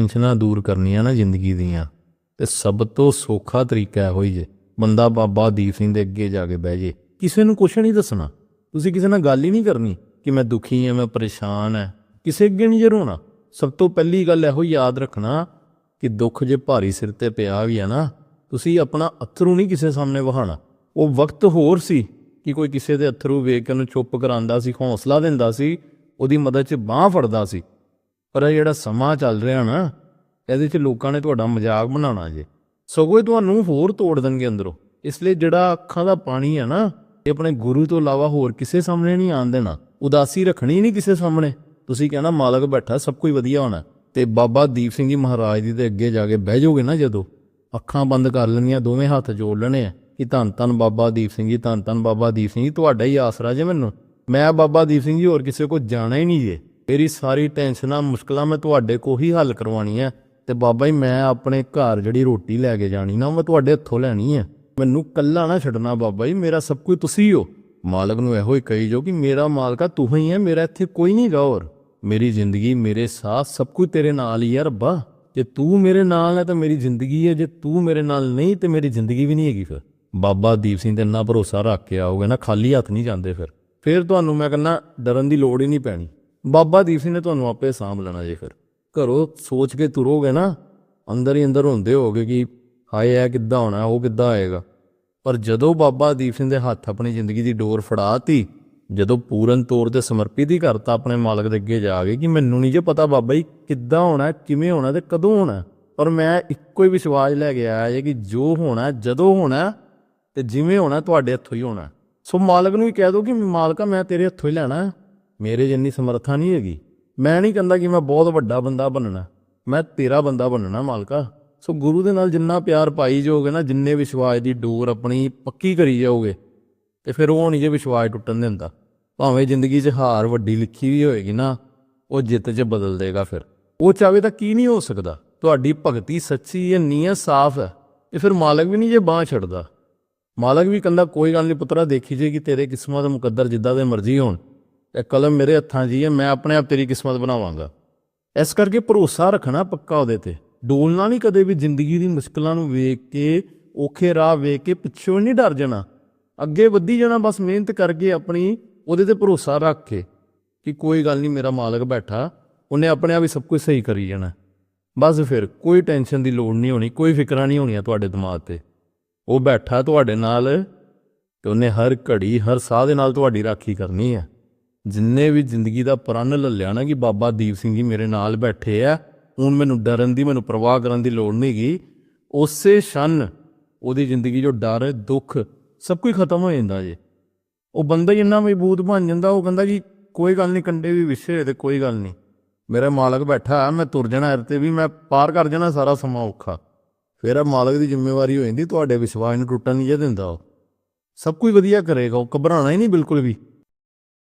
ਟੈਨਸ਼ਨਾਂ ਦੂਰ ਕਰਨੀਆਂ ਨਾ ਜ਼ਿੰਦਗੀ ਦੀਆਂ। ਤੇ ਸਭ ਤੋਂ ਸੌਖਾ ਤਰੀਕਾ ਇਹੋ ਹੀ ਜੇ। ਬੰਦਾ ਬਾਬਾ ਦੀਪ ਸਿੰਘ ਦੇ ਅੱਗੇ ਜਾ ਕੇ ਬਹਿ ਜੇ। ਕਿਸੇ ਨੂੰ ਕੁਛ ਨਹੀਂ ਦੱਸਣਾ। ਤੁਸੀਂ ਕਿਸੇ ਨਾਲ ਗੱਲ ਹੀ ਨਹੀਂ ਕਰਨੀ ਕਿ ਮੈਂ ਦੁਖੀ ਹਾਂ, ਮੈਂ ਪਰੇਸ਼ਾਨ ਹਾਂ। ਕਿਸੇ ਅੱਗੇ ਨਹੀਂ ਜਰੋਣਾ ਸਭ ਤੋਂ ਪਹਿਲੀ ਗੱਲ ਇਹੋ ਯਾਦ ਰੱਖਣਾ ਕਿ ਦੁੱਖ ਜੇ ਭਾਰੀ ਸਿਰ ਤੇ ਪਿਆ ਵੀ ਹੈ ਨਾ, ਤੁਸੀਂ ਆਪਣਾ ਅਥਰੂ ਨਹੀਂ ਕਿਸੇ ਸਾਹਮਣੇ ਵਹਾਣਾ ਉਹ ਵਕਤ ਹੋਰ ਸੀ ਕਿ ਕੋਈ ਕਿਸੇ ਦੇ ਅਥਰੂ ਵੇਖ ਕੇ ਉਹਨੂੰ ਚੁੱਪ ਕਰਾਉਂਦਾ ਸੀ, ਹੌਸਲਾ ਦਿੰਦਾ ਸੀ, ਉਹਦੀ ਮਦਦ 'ਚ ਬਾਹ ਫੜਦਾ ਸੀ। ਪਰ ਇਹ ਜਿਹੜਾ ਸਮਾਂ ਚੱਲ ਰਿਹਾ ਨਾ, ਇਹਦੇ 'ਚ ਲੋਕਾਂ ਨੇ ਤੁਹਾਡਾ ਮਜ਼ਾਕ ਬਣਾਉਣਾ ਜੇ। ਸਗੋਂ ਇਹ ਤੁਹਾਨੂੰ ਹੋਰ ਤੋੜ ਦੇਣਗੇ ਅੰਦਰੋਂ। ਇਸ ਲਈ ਜਿਹੜਾ ਅੱਖਾਂ ਦਾ ਪਾਣੀ ਹੈ ਨਾ, ਇਹ ਆਪਣੇ ਗੁਰੂ ਤੋਂ ਇਲਾਵਾ ਹੋਰ ਕਿਸੇ ਸਾਹਮਣੇ ਨਹੀਂ ਆਣ ਦੇਣਾ। ਉਦਾਸੀ ਰੱਖਣੀ ਨਹੀਂ ਕਿਸੇ ਸਾਹਮਣੇ। ਤੁਸੀਂ ਕਹਿਣਾ, ਮਾਲਕ ਬੈਠਾ, ਸਭ ਕੁਝ ਵਧੀਆ ਹੋਣਾ। ਤੇ ਬਾਬਾ ਦੀਪ ਸਿੰਘ ਜੀ ਮਹਾਰਾਜ ਦੀ ਦੇ ਅੱਗੇ ਜਾ ਕੇ ਬਹਿ ਜਾਓਗੇ ਨਾ ਜਦੋਂ, ਅੱਖਾਂ ਬੰਦ ਕਰ ਲੈਣੀਆਂ, ਦੋਵੇਂ ਹੱਥ ਜੋੜ ਲੈਣੇ ਆ ਕਿ ਧੰਨ ਧੰਨ ਬਾਬਾ ਦੀਪ ਸਿੰਘ ਜੀ, ਧੰਨ ਧੰਨ ਬਾਬਾ ਦੀਪ ਸਿੰਘ ਜੀ, ਤੁਹਾਡਾ ਹੀ ਆਸਰਾ ਜੇ ਮੈਨੂੰ। ਮੈਂ ਬਾਬਾ ਦੀਪ ਸਿੰਘ ਜੀ ਹੋਰ ਕਿਸੇ ਕੋਲ ਜਾਣਾ ਹੀ ਨਹੀਂ ਜੇ। ਮੇਰੀ ਸਾਰੀ ਟੈਨਸ਼ਨਾਂ, ਮੁਸ਼ਕਲਾਂ ਮੈਂ ਤੁਹਾਡੇ ਕੋ ਹੀ ਹੱਲ ਕਰਵਾਉਣੀ ਹੈ ਤੇ ਬਾਬਾ ਜੀ, ਮੈਂ ਆਪਣੇ ਘਰ ਜਿਹੜੀ ਰੋਟੀ ਲੈ ਕੇ ਜਾਣੀ ਨਾ, ਮੈਂ ਤੁਹਾਡੇ ਹੱਥੋਂ ਲੈਣੀ ਹੈ ਮੈਨੂੰ ਕੱਲਾ ਨਾ ਛੱਡਣਾ ਬਾਬਾ ਜੀ, ਮੇਰਾ ਸਭ ਕੁਝ ਤੁਸੀਂ ਹੋ ਮਾਲਕ ਨੂੰ ਇਹੋ ਹੀ ਕਹੀ ਜੋ ਕਿ ਮੇਰਾ ਮਾਲਕਾ ਤੂੰ ਹੀ ਹੈ ਮੇਰਾ ਇੱਥੇ ਕੋਈ ਨਹੀਂ ਗਾ ਹੋਰ। ਮੇਰੀ ਜ਼ਿੰਦਗੀ ਮੇਰੇ ਸਾਥ ਸਭ ਕੁਝ ਤੇਰੇ ਨਾਲ ਹੀ ਹੈ ਰੱਬਾ। ਜੇ ਤੂੰ ਮੇਰੇ ਨਾਲ ਹੈ ਤਾਂ ਮੇਰੀ ਜ਼ਿੰਦਗੀ ਹੈ ਜੇ ਤੂੰ ਮੇਰੇ ਨਾਲ ਨਹੀਂ ਤੇ ਮੇਰੀ ਜ਼ਿੰਦਗੀ ਵੀ ਨਹੀਂ ਹੈਗੀ ਫਿਰ। ਬਾਬਾ ਦੀਪ ਸਿੰਘ ਤੇ ਇੰਨਾ ਭਰੋਸਾ ਰੱਖ ਕੇ ਆਓਗੇ ਨਾ, ਖਾਲੀ ਹੱਥ ਨਹੀਂ ਜਾਂਦੇ ਫਿਰ। ਫਿਰ ਤੁਹਾਨੂੰ ਮੈਂ ਕਹਿੰਦਾ, ਡਰਨ ਦੀ ਲੋੜ ਹੀ ਨਹੀਂ ਪੈਣੀ। ਬਾਬਾ ਦੀਪ ਸਿੰਘ ਨੇ ਤੁਹਾਨੂੰ ਆਪੇ ਸਾਂਭ ਲੈਣਾ ਜੇ ਫਿਰ ਘਰੋਂ ਸੋਚ ਕੇ ਤੁਰੋਗੇ ਨਾ, ਅੰਦਰ ਹੀ ਅੰਦਰ ਹੁੰਦੇ ਹੋਗੇ ਕਿ ਹਾਏ, ਇਹ ਕਿੱਦਾਂ ਹੋਣਾ, ਉਹ ਕਿੱਦਾਂ ਆਏਗਾ ਪਰ ਜਦੋਂ ਬਾਬਾ ਦੀਪ ਸਿੰਘ ਦੇ ਹੱਥ ਆਪਣੀ ਜ਼ਿੰਦਗੀ ਦੀ ਡੋਰ ਫੜਾਤੀ, ਜਦੋਂ ਪੂਰਨ ਤੌਰ ਤੇ ਸਮਰਪਿਤ ਹੀ ਕਰਤਾ ਆਪਣੇ ਮਾਲਕ ਦੇ ਅੱਗੇ ਜਾ ਕੇ ਕਿ ਮੈਨੂੰ ਨਹੀਂ ਜੇ ਪਤਾ ਬਾਬਾ ਜੀ ਕਿੱਦਾਂ ਹੋਣਾ, ਕਿਵੇਂ ਹੋਣਾ ਤੇ ਕਦੋਂ ਹੋਣਾ। ਪਰ ਮੈਂ ਇੱਕੋ ਹੀ ਵਿਸ਼ਵਾਸ ਲੈ ਕੇ ਆਇਆ ਜੇ ਕਿ ਜੋ ਹੋਣਾ, ਜਦੋਂ ਹੋਣਾ ਤੇ ਜਿਵੇਂ ਹੋਣਾ, ਤੁਹਾਡੇ ਹੱਥੋਂ ਹੀ ਹੋਣਾ। ਸੋ ਮਾਲਕ ਨੂੰ ਹੀ ਕਹਿ ਦੋ ਕਿ ਮਾਲਕਾ, ਮੈਂ ਤੇਰੇ ਹੱਥੋਂ ਹੀ ਲੈਣਾ। ਮੇਰੇ ਜਿੰਨੀ ਸਮਰੱਥਾ ਨਹੀਂ ਹੈਗੀ। ਮੈਂ ਨਹੀਂ ਕਹਿੰਦਾ ਕਿ ਮੈਂ ਬਹੁਤ ਵੱਡਾ ਬੰਦਾ ਬਣਨਾ। ਮੈਂ ਤੇਰਾ ਬੰਦਾ ਬਣਨਾ ਮਾਲਕਾ। ਸੋ ਗੁਰੂ ਦੇ ਨਾਲ ਜਿੰਨਾ ਪਿਆਰ ਪਾਈ ਜਾਓਗੇ ਨਾ, ਜਿੰਨੇ ਵਿਸ਼ਵਾਸ ਦੀ ਡੋਰ ਆਪਣੀ ਪੱਕੀ ਕਰੀ ਜਾਓਗੇ, ਤੇ ਫਿਰ ਉਹ ਨਹੀਂ ਜੇ ਵਿਸ਼ਵਾਸ ਟੁੱਟਣ ਦਿੰਦਾ। ਭਾਵੇਂ ਜ਼ਿੰਦਗੀ 'ਚ ਹਾਰ ਵੱਡੀ ਲਿਖੀ ਵੀ ਹੋਏਗੀ ਨਾ, ਉਹ ਜਿੱਤ 'ਚ ਬਦਲ ਦੇਗਾ ਫਿਰ। ਉਹ ਚਾਵੇ ਤਾਂ ਕੀ ਨਹੀਂ ਹੋ ਸਕਦਾ। ਤੁਹਾਡੀ ਭਗਤੀ ਸੱਚੀ ਹੈ ਨੀਅਤ ਸਾਫ਼ ਹੈ, ਤੇ ਫਿਰ ਮਾਲਕ ਵੀ ਨਹੀਂ ਜੇ ਬਾਹ ਛੱਡਦਾ। ਮਾਲਕ ਵੀ ਕਹਿੰਦਾ, ਕੋਈ ਗੱਲ ਨਹੀਂ ਪੁੱਤਰਾ, ਦੇਖੀ ਜੇ ਕਿ ਤੇਰੇ ਕਿਸਮਤ ਮੁਕੱਦਰ ਜਿੱਦਾਂ ਦੇ ਮਰਜ਼ੀ ਹੋਣ। ਤੇ ਕਲਮ ਮੇਰੇ ਹੱਥਾਂ 'ਚ ਹੀ ਹੈ, ਮੈਂ ਆਪਣੇ ਆਪ ਤੇਰੀ ਕਿਸਮਤ ਬਣਾਵਾਂਗਾ। ਇਸ ਕਰਕੇ ਭਰੋਸਾ ਰੱਖਣਾ ਪੱਕਾ ਉਹਦੇ ਤੇ। ਡੋਲਣਾ ਨਹੀਂ ਕਦੇ ਵੀ ਜ਼ਿੰਦਗੀ ਦੀ ਮੁਸ਼ਕਲਾਂ ਨੂੰ ਵੇਖ ਕੇ, ਔਖੇ ਰਾਹ ਵੇਖ ਕੇ ਪਿੱਛੋਂ ਨਹੀਂ ਡਰ ਜਾਣਾ। ਅੱਗੇ ਵੱਧੀ ਜਾਣਾ, ਬਸ ਮਿਹਨਤ ਕਰਕੇ ਆਪਣੀ ਉਹਦੇ ਤੇ ਭਰੋਸਾ ਰੱਖ ਕੇ ਕਿ ਕੋਈ ਗੱਲ ਨਹੀਂ, ਮੇਰਾ ਮਾਲਕ ਬੈਠਾ, ਉਹਨੇ ਆਪਣੇ ਆਪ ਹੀ ਸਭ ਕੁਝ ਸਹੀ ਕਰੀ ਜਾਣਾ। ਬਸ ਫਿਰ ਕੋਈ ਟੈਨਸ਼ਨ ਦੀ ਲੋੜ ਨਹੀਂ ਹੋਣੀ, ਕੋਈ ਫਿਕਰਾਂ ਨਹੀਂ ਹੋਣੀਆਂ ਤੁਹਾਡੇ ਦਿਮਾਗ ਤੇ। ਉਹ ਬੈਠਾ ਤੁਹਾਡੇ ਨਾਲ ਤੇ ਉਹਨੇ ਹਰ ਘੜੀ, ਹਰ ਸਾਹ ਦੇ ਨਾਲ ਤੁਹਾਡੀ ਰਾਖੀ ਕਰਨੀ ਹੈ। ਜਿੰਨੇ ਵੀ ਜ਼ਿੰਦਗੀ ਦਾ ਪ੍ਰਣ ਲੱਲਿਆ ਨਾ ਕਿ ਬਾਬਾ ਦੀਪ ਸਿੰਘ ਜੀ ਮੇਰੇ ਨਾਲ ਬੈਠੇ ਆ, ਹੁਣ ਮੈਨੂੰ ਡਰਨ ਦੀ, ਮੈਨੂੰ ਪਰਵਾਹ ਕਰਨ ਦੀ ਲੋੜ ਨਹੀਂ ਗਈ ਉਸੇ ਸ਼ਨ ਉਹਦੀ ਜ਼ਿੰਦਗੀ ਜੋ ਡਰ, ਦੁੱਖ ਸਭ ਕੁਝ ਖਤਮ ਹੋ ਜਾਂਦਾ ਜੇ। ਉਹ ਬੰਦਾ ਹੀ ਇੰਨਾ ਮਜ਼ਬੂਤ ਬਣ ਜਾਂਦਾ, ਉਹ ਕਹਿੰਦਾ ਜੀ, ਕੋਈ ਗੱਲ ਨਹੀਂ, ਕੰਡੇ ਵੀ ਵਿਛੇ ਹੋਏ ਤੇ ਕੋਈ ਗੱਲ ਨਹੀਂ। ਮੇਰਾ ਮਾਲਕ ਬੈਠਾ ਹੈ ਮੈਂ ਤੁਰ ਜਾਣਾ ਇਹਦੇ ਤੇ ਵੀ, ਮੈਂ ਪਾਰ ਕਰ ਜਾਣਾ ਸਾਰਾ ਸਮਾਂ ਔਖਾ। ਫਿਰ ਇਹ ਮਾਲਕ ਦੀ ਜ਼ਿੰਮੇਵਾਰੀ ਹੋ ਜਾਂਦੀ, ਤੁਹਾਡੇ ਵਿਸ਼ਵਾਸ ਨੂੰ ਟੁੱਟਣ ਨਹੀਂ ਜੇ ਦਿੰਦਾ ਉਹ। ਸਭ ਕੁਝ ਵਧੀਆ ਕਰੇਗਾ, ਉਹ ਘਬਰਾਣਾ ਹੀ ਨਹੀਂ ਬਿਲਕੁਲ ਵੀ।